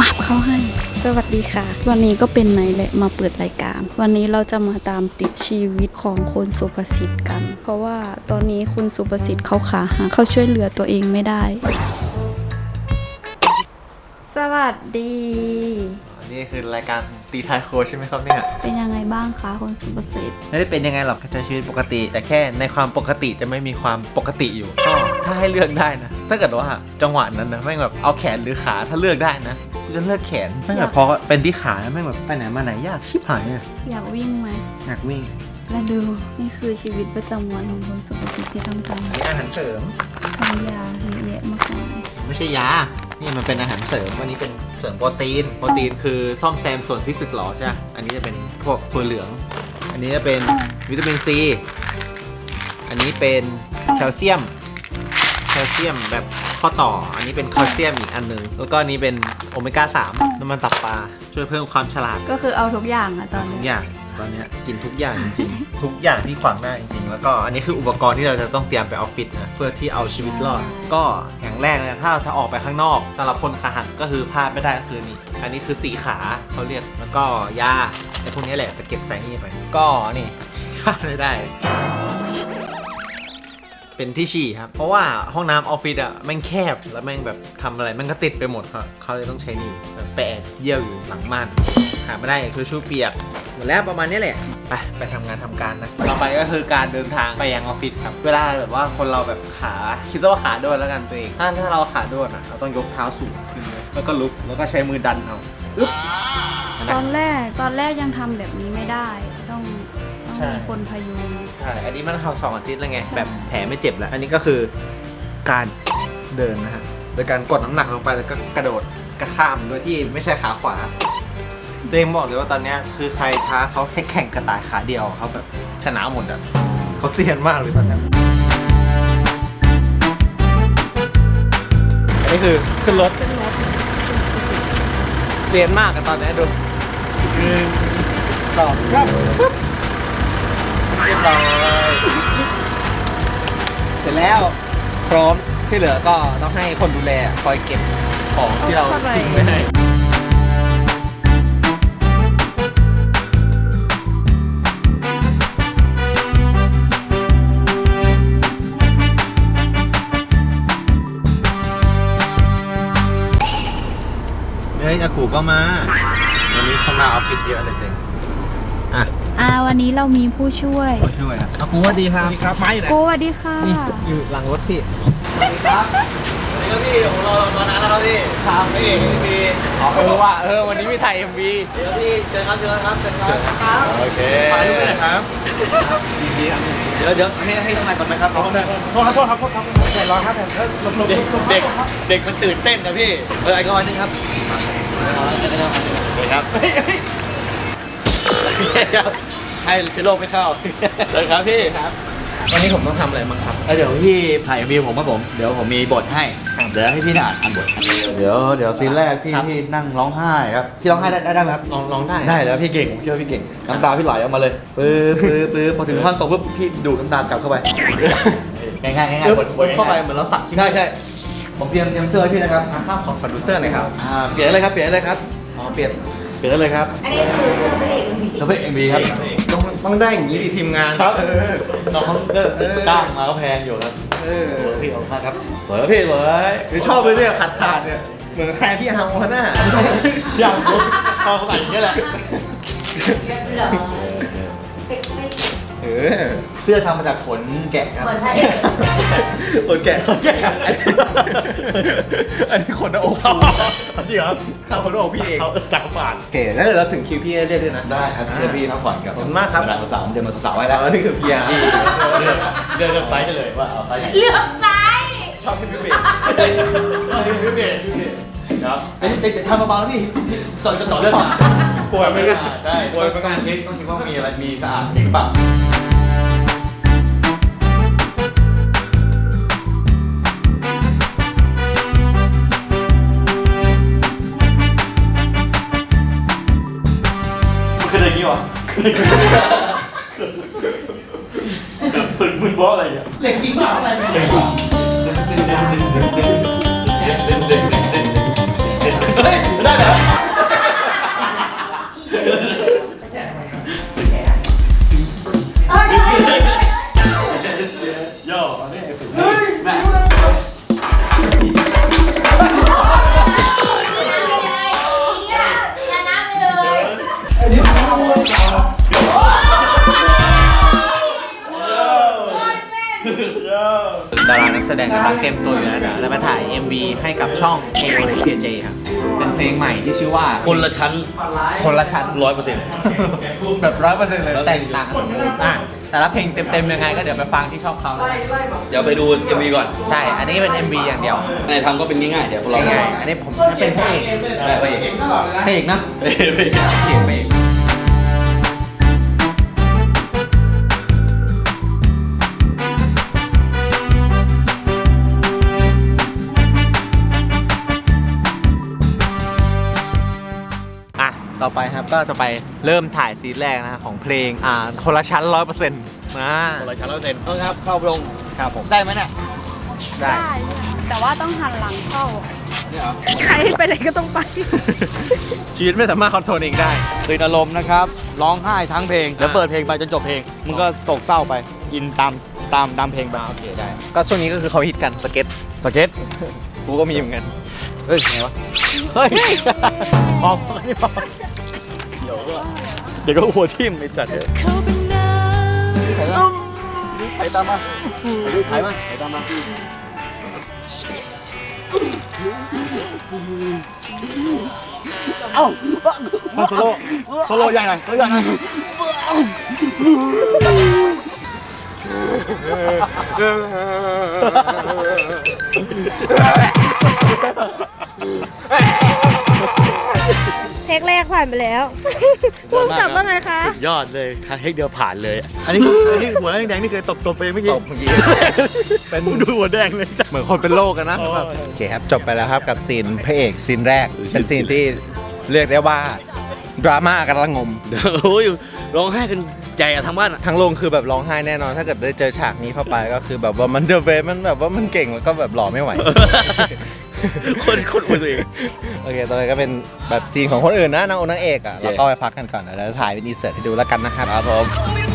มับเขาให้ สวัสดีค่ะ วันนี้ก็เป็นไนแหละมาเปิดรายการ วันนี้เราจะมาตามติดชีวิตของคุณสุประสิทธิ์กัน เพราะว่าตอนนี้คุณสุประสิทธิ์เขาขาหักเขาช่วยเหลือตัวเองไม่ได้ สวัสดี นี่คือรายการตีทายโคชใช่ไหมครับเนี่ย เป็นยังไงบ้างคะคุณสุประสิทธิ์ไม่ได้เป็นยังไงหรอกก็ใช้ชีวิตปกติ แต่แค่ในความปกติจะไม่มีความปกติอยู่ก็ถ้าให้เลือกได้นะ ถ้าเกิดว่าจังหวะนั้นนะแม่งแบบเอาแขนหรือขาถ้าเลือกได้นะกูจะเลือกแขนแม่งแบบพอเป็นที่ขานะแม่งแบบไปไหนมาไหนยากชิบหายอะอยากวิ่งไหมอยากวิ่งและดูนี่คือชีวิตประจำวันของคุณสุประสิทธิ์ที่ต้องทำอันนี้อาหารเสริมทำยาเยอะแยะมากมายไม่ใช่ยา นี่มันเป็นอาหารเสริมวันนี้เป็นเสริมโปรตีน โปรตีนคือซ่อมแซมส่วนที่สึกหรอใช่ไหมอันนี้จะเป็นพวกถั่วเหลือง อันนี้จะเป็นวิตามินซี อันนี้เป็นแคลเซียม แคลเซียมแบบข้อต่อ อันนี้เป็นแคลเซียมอีกอันหนึ่งแล้วก็อันนี้เป็นโอเมก้า3น้ำมันตับปลาช่วยเพิ่มความฉลาดก็คือเอาทุกอย่างอะตอนทุกนี้อย่างต อนเนี้ยกินทุกอย่างจริงๆทุกอย่างที่ขวางหน้าจริงๆแล้วก็อันนี้คืออุปกรณ์ที่เราจะต้องเตรียมไปออฟฟิศนะเพื่อที่เอาชีวิตรอด ก็อย่างแรกเลยถ้าเราจะออกไปข้างนอกสำหรับคนขาหักก็คือพลาดไม่ได้ก็คือนี่อันนี้คือสีขาเขาเรียกแล้วก็ยาไอ้พวกนี้แหละจะเก็บใส่นี่ไป ก็นี่พลาดไม่ได้ เป็นที่ฉี่ครับ เพราะว่าห้องน้ำออฟฟิศอะแม่งแคบแล้วแม่งแบบทำอะไรแม่งก็ติดไปหมดครับเขาเลยต้องใช้นี่แบบแปะเยี่ยวอยู่หลังม่านขาดไม่ได้คือชู่เปียกหมดแล้วประมาณนี้แหละ ไปไปทำงานทำการนะ ต่อไปก็คือการเดินทางไปยังออฟฟิศครับ เวลาแบบว่าคนเราแบบขาคิดว่าขาด้วนแล้วกันตัวเอง ถ้าถ้าเราขาด้วนอะเราต้องยกเท้าสูงขึ้นเลยแล้วก็ลุกแล้วก็ใช้มือดันเอาลุกตอนแรกตอนแรกยังทำแบบนี้ไม่ได้ ต้องต้องใช่ มีคนพยุงใช่ อันนี้มันทำสองอาทิตย์แล้วไง แบบแผลไม่เจ็บแล้ว อันนี้ก็คือการเดินนะฮะ โดยการกดน้ำหนักลงไปแล้วก็กระโดดกระข้ามโดยที่ไม่ใช่ขาขวา ตัวเองบอกเลยว่าตอนเนี้ยคือใครท้าเขาแค่แข่งกระต่ายขาเดียวเขาแบบชนะหมดอะเขาเซียนมากเลยตอนเนี้ยอันนี้คือขึ้นรถรถเซียนมากกันตอนเนี้ยดูหนึ่งสองสามปุ๊บเรียบร้อยเสร็จแล้วพร้อมที่เหลือก็ต้องให้คนดูแลคอยเก็บของที่เราทิ้งไว้ให้ เฮ้ยอากูก็มา วันนี้เขามาออฟฟิศเยอะเลยเต็งอะอ่าวันนี้เรามีผู้ช่วยมาช่วยนะอากูสวัสดีครับครับมาอยู่ไหนกูสวัสดีค่ะนี่อยู่หลังรถพี่สวัสดีครับสวัสดีครับพี่โอ้เรามานานแล้วครับพี่ครับพี่พี่อ๋อเออว่าเออวันนี้มีถ่ายเอ็มวีเดี๋ยวพี่เจอครับเจอครับเจอครับโอเคมาดูหน่อยครับยินดีครับเดี๋ยวเดี๋ยวให้ให้ข้างในก่อนไหมครับโทษครับโทษครับโทษครับโทษครับใจร้อนครับผมเด็กเด็กเด็กมันตื่นเต้นนะพี่เออไอ้ก้อนนึงครับ เดี๋ยครับให้เชื้อโรคไม่เข้าเลยครับพี่ครับ วันนี้ผมต้องทำอะไรบ้างครับเดี๋ยวพี่ถ่ายวิวผมครับผม เดี๋ยวผมมีบทให้ เดี๋ยวให้พี่อ่านอ่านบท เดี๋ยวเดี๋ยวซีนแรกพี่ครับที่นั่งร้องไห้ครับ พี่ร้องไห้ได้ได้ไหมครับ ลองลองได้ ได้แล้วพี่เก่งผมเชื่อพี่เก่ง น้ำตาพี่ไหลออกมาเลย ปื๊บปื๊บปื๊บพอถึงท่อนส่งปุ๊บพี่ดูดน้ำตากลับเข้าไป ง่ายง่ายๆปึ๊บทเข้าไปเหมือนเราสักใช่ใช่ ผมเตรียมเตรียมเสื้อให้พี่นะครับอะข้ามของโปรดิวเซอร์หน่อยครับอ่าเปลี่ยนได้เลยครับเปลี่ยนได้เลยครับอ๋อเปลี่ยนเปลี่ยนได้เลยครับอันนี้คือเสื้อพระเอกมันมีสเปคเอ็มบีครับต้องต้องได้อย่างนี้ดิทีมงานครับเออน้องเขาเออจ้างมาก็แพงอยู่ครับเออเออพี่เอามาครับสวยครับพี่สวยคือชอบเลยเนี่ยขาดขาดๆเนี่ยเหมือนแค่พี่ฮาวหน้าอย่างผมชอบใส่อย่างนี้ยแหละ เรียบร้อยเซ็กซี่เออเสื้อทำมาจากขนแกะครับ เหมือนพระเอกคนแก่คนแก่อันนี้คนหน้าอกจริงครับข้าวคนหน้าอกพี่เองเขาจักรบาทเก๋แล้วเดี๋ยวเราถึงคิวพี่เรียกด้วยนะได้ครับเชื่อพี่พักผ่อนกับขอบคุณมากครับ เวลสาวๆเดินมาสาวๆไว้แล้แล้ววนี่คือพีอาร์พี่เลือกเลือกเลือกไซส์กันเลยว่าเอาไซส์ไหนเลือกซ้ายชอบพี่พี่เบสพี่เบสพี่เบสครับไอ้ไอ้ทำเบาๆพี่ต่อจะต่อเรื่องป่วยไม่ได้ได้ป่วยไม่ต้ได้องเช็คต้องเช็คว่ามีอะไรมีสะอาดจริงเปล่า นี่วะฝึกมึงบอสอะไรอย่างเงี้ยเหล็กจริงเปล่าอะไรเนี่ยเด็กเฮ้ยได้เหร ดารานักแสดงกำลังเต็มตัวอยู่แล้วนะแล้วมาถ่าย MV ให้กับช่อง AOKJ ครับ เป็นเพลงใหม่ที่ชื่อว่าคนละชั้นคนละชั้น ร้อยเปอร์เซ็นต์ แบบร้อยเปอร์เซ็นต์เลยแต่งต่างกันอะแต่ละเพลงเต็มๆยังไงก็เดี๋ยวไปฟังที่ช่องเขานะเดี๋ยวไปดูเอ็มวีก่อนใช่ อันนี้เป็น MV อย่างเดียวในทำก็เป็นง่ายๆ เดี๋ยวพวกเราง่ายๆอันนี้ผมเป็นพระเอกได้ไปเองพระเอกนะ เฮ้ยไปเองพระเอก ต่อไปครับก็จะไปเริ่มถ่ายซีนแรกนะของเพลงอ่าคนละชั้นร้อยเปอร์เซ็นต์นะคนละชั้นร้อยเปอร์เซ็นต์ต้องครับเข้าลงครับผมได้ไหมเนี่ยได้แต่ว่าต้องหันหลังเข้าเนี่ยเหรอใครไปไหนก็ต้องไป ชีวิตไม่สามารถคอนโทรลเองได้ ตื่นอารมณ์นะครับ ร้องไห้ทั้งเพลงเดี๋ยวเปิดเพลงไปจนจบเพลงมึงก็โศกเศร้าไป อินตามตามตามเพลงไปโอเคได้ ก็ช่วงนี้ก็คือเขาฮิตกันสเก็ตสเก็ตกูก็มีเหมือนกันเฮ้ยไงวะเฮ้ยพอนี่พอเดี๋ยวก็เดี๋ยวก็หัวทิ่มไปจัดเลยไปตามมาไปดูถ่ายมาไปตามมาเอ้ามาโซโล่โซโล่ใหญ่หน่อยโซโล่ใหญ่หน่อยเทคแรกผ่านไปแล้วพุ่งกลับว่าไงคะ สุดยอดเลยครั้งเทคเดียวผ่านเลย อันนี้อันนี้หัวแดงๆนี่เคยตบตบไปเมื่อกี้ตบเมื่อกี้เป็นดูหัวแดงเลยจ้ะเหมือนคนเป็นโรคกันนะโอ้ยโอเคครับจบไปแล้วครับกับซีนพระเอกซีนแรกเป็นซีนที่เรียกได้ว่าดราม่ากันละงมโอ้ยร้องไห้กันใหญ่อะทางบ้านอะทั้งโรงคือแบบร้องไห้แน่นอน ถ้าเกิดได้เจอฉากนี้เข้าไปก็คือแบบว่ามันเดอะเวมันแบบว่ามันเก่งแล้วก็แบบหล่อไม่ไหว คนคนอวยตัวเอง โอเคต่อไปก็เป็นแบบซีนของคนอื่นนะนางองค์นางเอกอะโอเคเราก็ไปพักกันก่อนนะแล้วถ่ายเป็นอินเสิร์ตให้ดูแล้วกันนะครับครับผม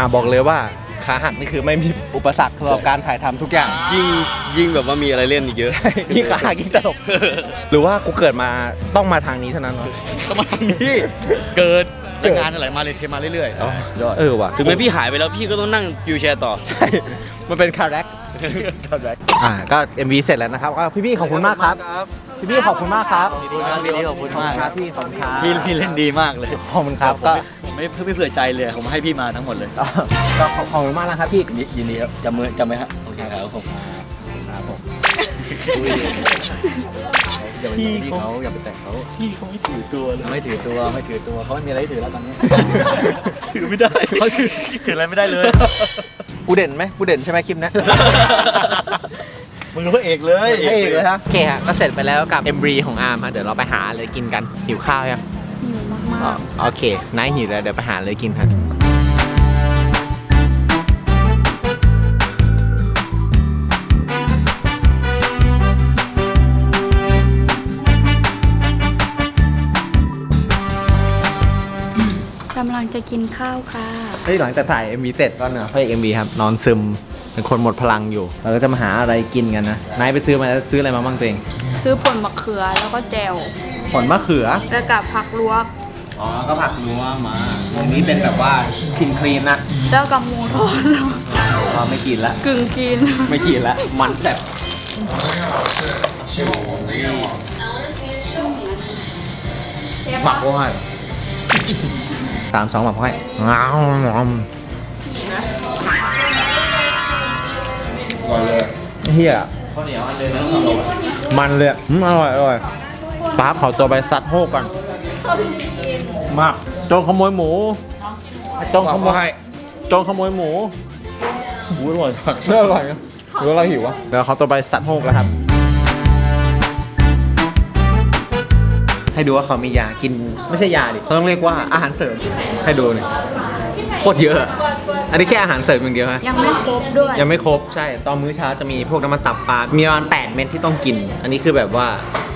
อ่าบอกเลยว่าขาหักนี่คือไม่มีอุปสรรคสำหรับการถ่ายทำทุกอย่าง ยิ่งยิ่งแบบว่ามีอะไรเล่นอีกเยอะ ยิ่งขาหักยิ่งตลก หรือว่ากูเกิดมาต้องมาทางนี้เท่านั้นวะก็มาทางนี้เกิดแล้วงานอะไรมาเลยเทมาเรื่อยอ๋อยอดเออว่ะถึงแม้พี่หายไปแล้วพี่ก็ต้องนั่งวิวแชร์ต่อ ใช่ มันเป็นคาแรคอ่าก็ MV เสร็จแล้วนะครับก็พี่ๆขอบคุณมากครับ พี่ๆขอบคุณมากครับดีครับดีขอบคุณมากครับพี่ขอบคุณครับพี่พี่เล่นดีมากเลย ขอบคุณครับก็ ผมไม่ผมไม่เผื่อใจเลยผมให้พี่มาทั้งหมดเลย ก็ขอบขอบคุณมากนะครับพี่ยินยินดีครับจำมือจำไหมฮะโอเคครับผมครับผมอย่าไปพี่เขาอย่าไปแตะเขาพี่เขาไม่ถือตัวเลยไม่ถือตัวไม่ถือตัวเขาไม่มีอะไรให้ถือแล้วตอนนี้ ถือไม่ได้เขาถือถืออะไรไม่ได้เลยกูเด่นไหมกูเด่นใช่ไหมคลิปเนี้ยมึงเป็นพระเอกเลยพระเอกเลยครับโอเคฮะก็เสร็จไปแล้วกับ MV ของอาร์มฮะเดี๋ยวเราไปหาอะไรกินกันหิวข้าวยังหิวมากอ๋อ โอเคนายหิวแล้วเดี๋ยวไปหาอะไรกินครับๆกำลังจะกินข้าวค่ะเฮ้ยหลังจากถ่าย MV เสร็จก็เนี่ยพระเอก MV ครับ นอนซึมเป็นคนหมดพลังอยู่ เราก็จะมาหาอะไรกินกันนะนายไปซื้อมาแล้วซื้ออะไรมาบ้างตัวเอง ซื้อผลมะเขือแล้วก็แจวผลมะเขือแล้วกับผักลวก อ๋อ ก็ผักรวมมาอันนี้เป็นแบบว่าครีมครีมนะเจ้ากับหมูทอดก็ไม่กินละ กึ่งกิน ไม่กินละ มันแบบหมักห้อยสามสองหมักห้อยงาวงอมเฮียเหนียอันมันเลยอร่อยอร่อยป้าขอตัวไปซัดโฮกก่น มากโจงขโมยหมูโจงขโมยโจงขโมยหมูหูอร่อยเอร่อยนะหรือเราหิววะเดี๋ยวเขาตัวไปซัดโฮกแล้วครับ ให้ดูว่าเขามียากินไม่ใช่ยาดิเขาต้องเรียกว่าอาหารเสริมให้ดูนี่โคตรเยอะ อะอันนี้แค่อาหารเสริมอย่างเดียวฮะยังไม่ครบด้วย ยังไม่ครบใช่ตอนมื้อเช้าจะมีพวกน้ำมันตับปลา มีประมาณ8เม็ดที่ต้องกิน อันนี้คือแบบว่า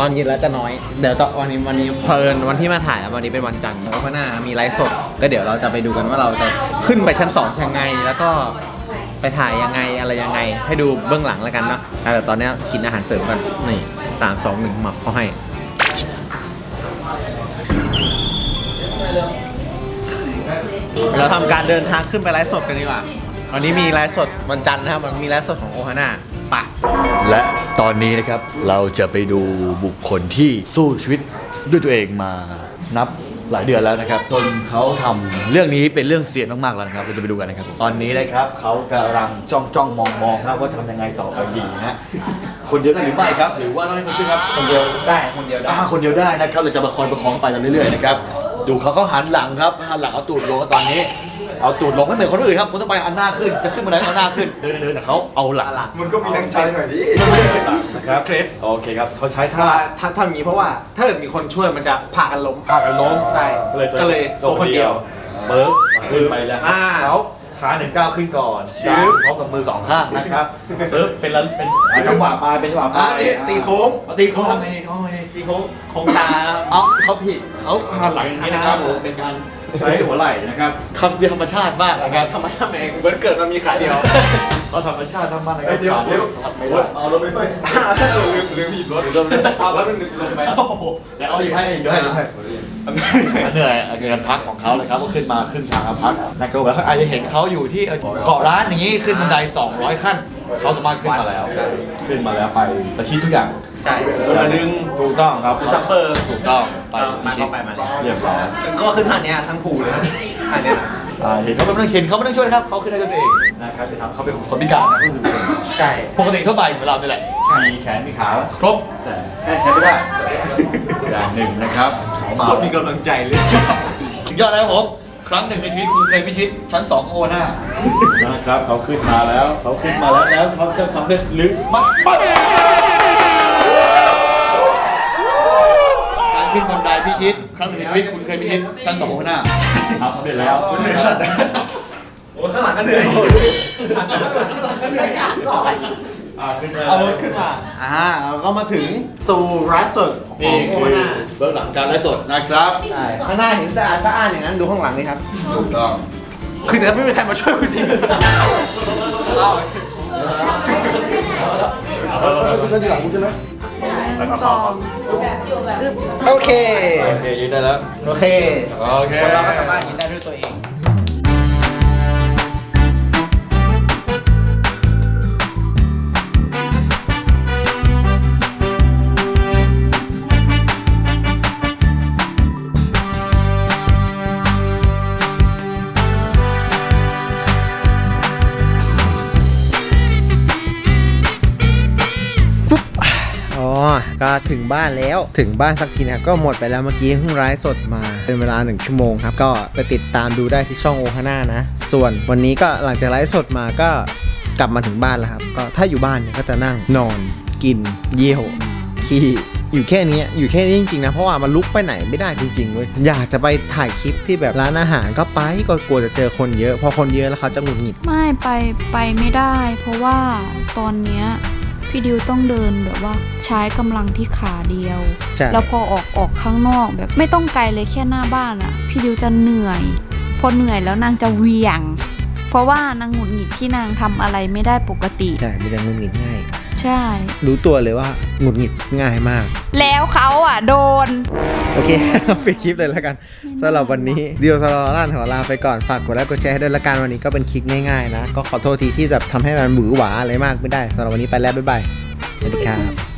ตอนเย็นแล้วจะน้อย เดี๋ยวตอนวันนี้วันนี้เพลินวันที่มาถ่ายอะวันนี้เป็นวันจันทร์แล้วก็หน้ามีไลฟ์สด ก็เดี๋ยวเราจะไปดูกันว่าเราจะขึ้นไปชั้น2ยังไง แล้วก็ไปถ่ายยังไงอะไรยังไง ให้ดูเบื้องหลังแล้วกันเนาะอะแต่ตอนนี้กินอาหารเสริมกันนี่สามสองหนึ่งหมับเขาให้ เราทำการเดินทางขึ้นไปไลฟ์สดกันดีกว่า วันนี้มีไลฟ์สดวันจันทร์นะครับมันมีไลฟ์สดของโอฮาน่าปะและตอนนี้นะครับเราจะไปดูบุคคลที่สู้ชีวิตด้วยตัวเองมานับหลายเดือนแล้วนะครับจนเขาทำเรื่องนี้เป็นเรื่องเสียนมากๆแล้วนะครับเราจะไปดูกันนะครับ ตอนนี้นะครับเขากำลังจ้องจ้องมองมองครับว่าทำยังไงต่อไปดีนะฮะคนเดียวได้หรือไม่ครับ หรือว่าต้องให้คนช่วยครับคนเดียวได้คนเดียวได้ อ่าคนเดียวได้นะครับเราจะประคองประคองไปเรื่อยๆนะครับ ดูเขาเขาหันหลังครับหันหลังเอาตูดลงตอนนี้ เอาตูดลงไม่เหมือนคนอื่นครับคนต้องไปอันหน้าขึ้นจะขึ้นมาไหนเอาหน้าขึ้นเดินเดินแต่เขาเอาหลังมันก็มีน้ำใจหน่อยดินะครับเคล็ดโอเคครับเขาใช้ท่าถ้าถ้าทำอย่างนี้เพราะว่า ถ้าเกิดมีคนช่วยมันจะพากันล้มพากันล้มใช่ก็เลยตัวคนเดียวเบิร์กขึ้นไปแล้วอ่าเขา ขาหนึ่งก้าวขึ้นก่อนชึบพร้อมกับมือสองข้างนะครับเบิร์กเป็นละเป็นจังหวะปลายเป็นจังหวะปอ่าลายนี่ตีโค้งมาตีโค้งทำไงดีทำไงดีตีโค้งโค้งตา เอาเขาผิดเขาหันหลังอย่างนี้นะครับผมเป็นการ ใช้หัวไหล่นะครับทำเป็นธรรมชาติมากนะครับธรรมชาติเองเบิร์ดเกิดมันมีขาเดียวเขาธรรมชาติทำมากนะครับเดี๋ยวเดี๋ยวทำไม่ได้เอาลงไปด้วยลืมลืมหยิบรถลืมเอารถมันลงไปเดี๋ยวเอาอีกให้อีกด้วยเหนื่อยเหนื่อยพักของเขาเลยครับก็ขึ้นมาขึ้นทางมาพักนะครับแล้วอาจจะเห็นเขาอยู่ที่เกาะร้านอย่างนี้ขึ้นบันได 200 ขั้นเขาสามารถขึ้นมาแล้ว ขึ้นมาแล้วไปประชิดทุกอย่าง ใช่คนละดึงถูกต้องครับคือจัมเปอร์ถูกต้องไปเอาพิมาชิตเข้าไปมาแล้วเรียบร้อยก็ขึ้นท่าเนี้ยทั้งผูเลยนะท่าเนี้ยอ่าเห็นเขาไม่ต้องเห็นเขาไม่ต้องช่วยนะครับเขาขึ้นได้ด้วยตัวเองนะครับจะทำเขาเป็นคนพิการนะก็คือใช่ปกติทั่วไปเหมือนเรานี่แหละมีแขนมีขาครบแต่แค่ใช้ไม่ได้อย่างหนึ่งนะครับเขามาโคตรมีกำลังใจเลยสุดยอดแล้วผมครั้งหนึ่งในชีวิตคุณเคยพิชิตชั้นสองโอหน้านะครับเขาขึ้นมาแล้วเขาขึ้นมาแล้วแล้วเขาจะสำเร็จหรือไม่ ขึ้นบันไดพิชิต ครั้งหนึ่งในชีวิตคุณเคยพิชิตชั้นสองโอหน้าครับสำเร็จแล้วโอ้ข้างหลังก็เหนื่อยประชากรอ่าขึ้นมาเอารถขึ้นมาอ่าเราก็มาถึงสตูไลฟ์สดขอนี่งโคคือนาเบื้องหลังการไลฟ์สดนะครับใช่ข้างหน้าเห็นสะอาดสะอาดอย่างนั้นดูข้างหลังนี่ครับ ถูกต้องคือจะไม่มีใครมาช่วยคุณจริงคุณจะดีหลัง คุณใช่ไหมสองโอเค โอเคยืนได้แล้ว โอเค โอเค คนเราก็สามารถกินได้ด้วยตัวเอง ก็ถึงบ้านแล้วถึงบ้านสักทีนะก็หมดไปแล้วเมื่อกี้เพิ่งไลฟ์สดมาเป็นเวลา 1 ชั่วโมงครับ ก็ไปติดตามดูได้ที่ช่องโอฮาน่านะ ส่วนวันนี้ก็หลังจากไลฟ์สดมาก็กลับมาถึงบ้านแล้วครับ ก็ถ้าอยู่บ้านเนี่ยก็จะนั่งนอน กิน เยี่ยวขี้อยู่แค่นี้อยู่แค่นี้จริงๆนะ เพราะว่ามันลุกไปไหนไม่ได้จริงๆเว้ยอยากจะไปถ่ายคลิปที่แบบร้านอาหารก็ไปก็กลัวจะเจอคนเยอะ พอคนเยอะแล้วเขาจะหงุดหงิด ไม่ไปไปไม่ได้ เพราะว่าตอนเนี้ย พี่ดิวต้องเดินแบบว่าใช้กำลังที่ขาเดียว ใช่ แล้วพอออกออกข้างนอกแบบไม่ต้องไกลเลยแค่หน้าบ้านอะ่ะ พี่ดิวจะเหนื่อย พอเหนื่อยแล้วนางจะเหวียง เพราะว่านางหงุดหงิดที่นางทำอะไรไม่ได้ปกติ ใช่มันจะหงุดหงิดง่าย ใช่ รู้ตัวเลยว่าหงุดหงิดง่ายมาก แล้วเขาอะ โดน โอเค ปิดคลิปเลยแล้วกันสำหรับวันนี้เดียวสลอล่านขอลาไปก่อนฝากกดไลค์กดแชร์ให้ด้วยละกันวันนี้ก็เป็นคลิกง่ายๆนะ ก็ขอโทษทีที่แบบทำให้มันหวือหวาอะไรมากไม่ได้สำหรับวันนี้ไปแล้วบ๊ายบายสวัสดีครับ